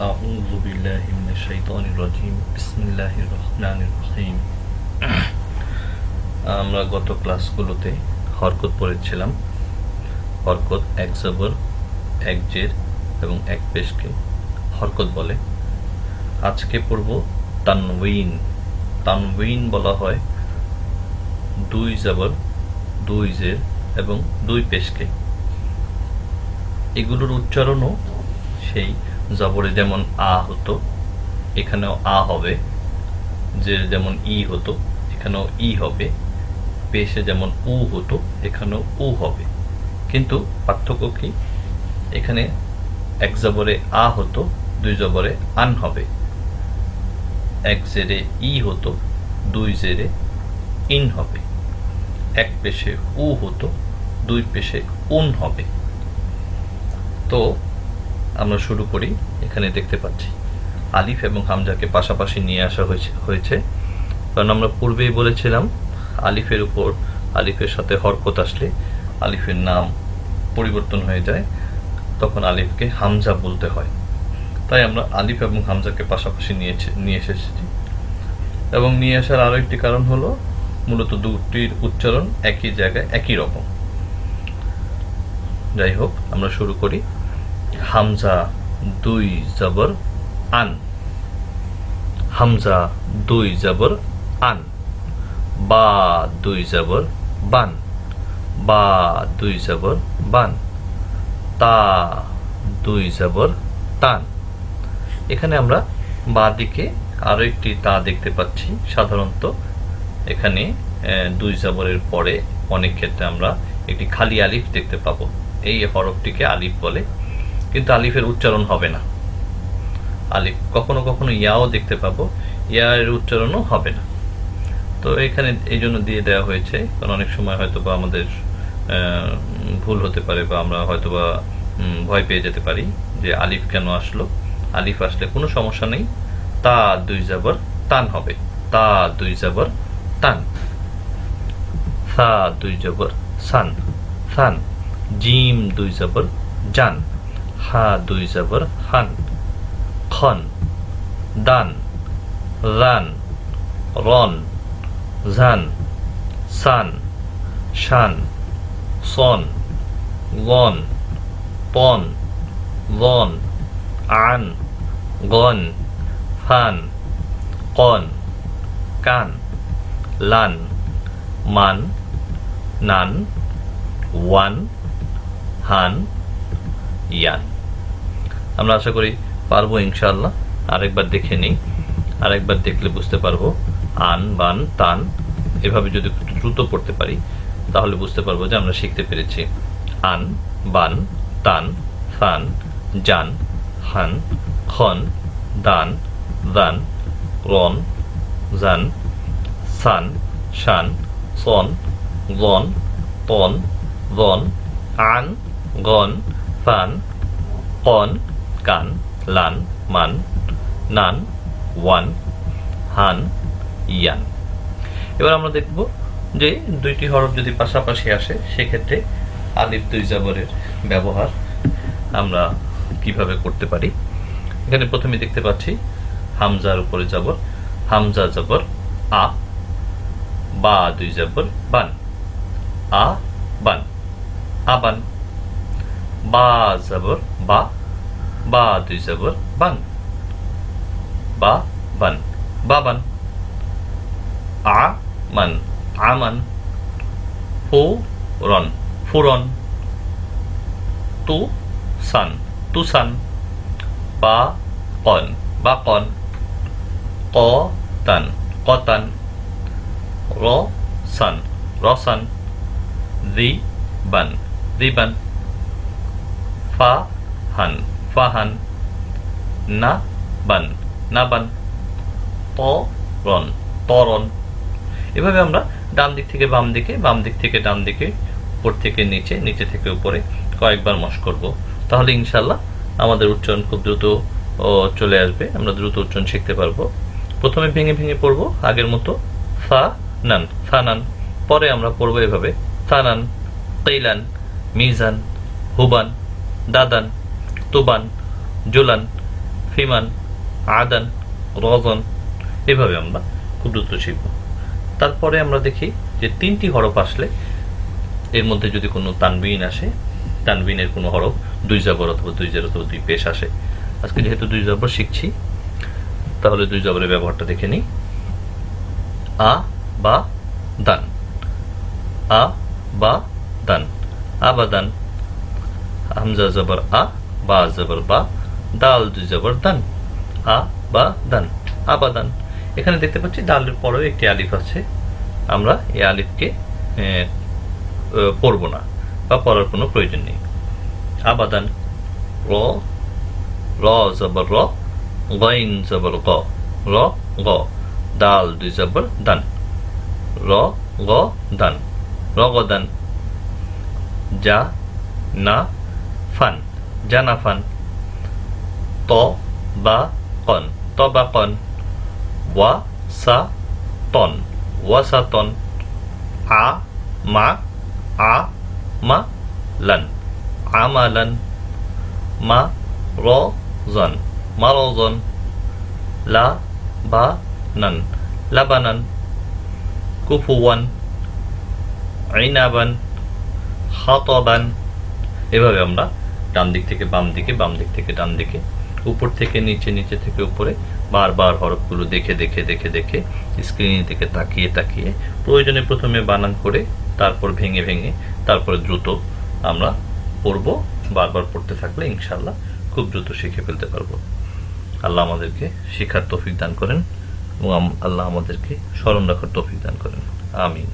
أعوذ بالله من الشيطان الرجيم بسم الله الرحمن الرحيم আমরা গত ক্লাসগুলোতে হরকত পড়েছিলাম হরকত এক জবর এক জের এবং এক পেশকে হরকত বলে আজকে পড়ব তানউইন তানউইন বলা হয় দুই জবর দুই জের এবং দুই পেশকে এগুলোর উচ্চারণও সেই জবরে যেমন আ হতো, এখানেও আ হবে। যে যেমন ই হতো, এখানেও ই হবে। পেশে যেমন উ হতো, এখানেও উ হবে। কিন্তু পার্থক্য কি? এখানে এক জবরে আ হতো, দুই জবরে আন হবে। এক জেরে ই হতো, দুই জেরে ইন হবে। এক পেশে উ হতো, দুই পেশে উন হবে। তো আমরা শুরু করি, এখানে দেখতে পাচ্ছি। আলিফ এবং হামজাকে পাশাপাশি নিয়ে আসা হয়েছে হয়েছে। কারণ আমরা পূর্বেই বলেছিলাম, আলিফের উপর আলিফের সাথে হরকত আসলে আলিফের নাম পরিবর্তন হয়ে যায়, তখন আলিফকে হামজা বলতে হয়। তাই আমরা আলিফ এবং হামজাকে পাশাপাশি নিয়েছে, নিয়ে এসেছি। এবং নিয়ে আসার আরও একটি কারণ হলো, মূলত দুটির উচ্চারণ একই জায়গায় একই রকম। যাই হোক, আমরা শুরু করি। হামজা দুই জবর আন। হামজা দুই জবর আন। বা দুই জবর বান। বা দুই জবর বান। তা দুই জবর তান। এখানে আমরা বা দিকে আরও একটি তা দেখতে পাচ্ছি। সাধারণত এখানে দুই জবরের পরে অনেক ক্ষেত্রে আমরা একটি খালি আলিফ দেখতে পাবো। এই হরফটিকে আলিফ বলে কিন্তু আলিফের উচ্চারণ হবে না। আলিফ, কখনো কখনো ইয়াও দেখতে পাবো ইয়া এর উচ্চারণও হবে না। তো এখানে এই জন্য দিয়ে দেওয়া হয়েছে, কারণ অনেক সময় হয়তো বা আমাদের ভুল হতে পারে বা আমরা হয়তো বা ভয় পেয়ে যেতে পারি যে আলিফ কেন আসলো। আলিফ আসলে কোনো সমস্যা নেই। তা দুই জাবর তান হবে। তা দুই জাবর তান। সা দুই জবর সান। সান, জিম দুই জবর জান। হা দুই জবর হান খন দান রান রন জান সান শান সন লন পন লন আন গন ফান কন কান লান মান নান ওয়ান হান ইয়ান আমরা আশা করি পারব ইনশাল্লাহ আরেকবার দেখে নিই, আরেকবার দেখলে বুঝতে পারব। আন, বান, তান, এভাবে যদি দ্রুত পড়তে পারি, তাহলে বুঝতে পারব যে আমরা শিখতে পেরেছি। আন, বান, তান, ফান, জান, হান, খন, দান দান, রন, জান, সান, শান, সন, গন, তন, গন, আন, গন, ফান, কন কান, লান, মান, নান, ওয়ান, হান, ইয়ান। এবার আমরা দেখব যে দুইটি হরফ যদি পাশাপাশি আসে, সেক্ষেত্রে আলিফ দুই জাবরের ব্যবহার আমরা কীভাবে করতে পারি? এখানে প্রথমে দেখতে পাচ্ছি হামজার উপরে জাবর, হামজা জাবর, আ, বা দুই জবর, বান। আ, বান। আবান বা জবর, বা বা দুই জবর বান বা বান বাবান আ মান আমান ফু রন ফুরন তু সান তুসান বা কন বা কন ক তান কতান রসান রসান দিবান ফাহান ফাহান নাবান নাবান তরন তরন এভাবে আমরা ডান দিক থেকে বাম দিকে বাম দিক থেকে ডান দিকে উপর থেকে নিচে নিচে থেকে উপরে কয়েকবার মশ করব। তাহলে ইনশাল্লাহ আমাদের উচ্চারণ খুব দ্রুত ও, চলে আসবে। আমরা দ্রুত উচ্চারণ শিখতে পারব। প্রথমে ভেঙে ভেঙে পড়ব আগের মতো ফা নান ফানান পরে আমরা পড়ব এভাবে সানান কৈলান মিজান হুবান দাদান তুবান, জোলান, ফিমান, আদান, রজন, এভাবে আমরা খুব দ্রুত শিখব। তারপরে আমরা দেখি যে তিনটি হরফ আসলে এর মধ্যে যদি কোনো তানবিন আসে, তানবিনের কোনো হরফ দুই জাবর অথবা দুই জের অথবা দুই পেশ আসে। আজকে যেহেতু দুই জাবর শিখছি, তাহলে দুই জবরের ব্যবহারটা দেখে নিই। আ, বা, দান। আ, বা, দান। আবাদান হামজা জবর আ বা জবর বা, দাল দুই জবর দান, আ বা দান আবাদান এখানে দেখতে পাচ্ছি দালের পরেও একটি আলিফ আছে। আমরা এই আলিফকে পড়ব না বা পড়ার কোনো প্রয়োজন নেই। আবাদান র র জবর র, গইন জবর গ, র, গ, দাল দুই জবর দান, র, গ, দান, র, গ, দান, যা, না, ফান। জানা ফান ত বা কন। ত বা কন। ওয়া সা তন। ওয়া সা তন। আ মা। আ মা লান। আমালান মা র জন। মারজন লা বা নান। লাবানান কুফুয়ান আইনাবান। হাতবান এভাবে আমরা ডান দিক থেকে বাম দিকে, বাম দিক থেকে ডান দিকে, উপর থেকে নিচে নিচে থেকে উপরে, বারবার হরফগুলো দেখে দেখে দেখে দেখে স্ক্রিনের দিকে তাকিয়ে তাকিয়ে, প্রয়োজনে প্রথমে বানান করে, তারপর ভেঙে ভেঙে, তারপরে দ্রুত আমরা পড়ব, বারবার পড়তে থাকলে ইনশাল্লাহ খুব দ্রুত শিখে ফেলতে পারব। আল্লাহ আমাদেরকে শেখার তৌফিক দান করেন এবং আল্লাহ আমাদেরকে স্মরণ রাখার তৌফিক দান করেন। আমিন।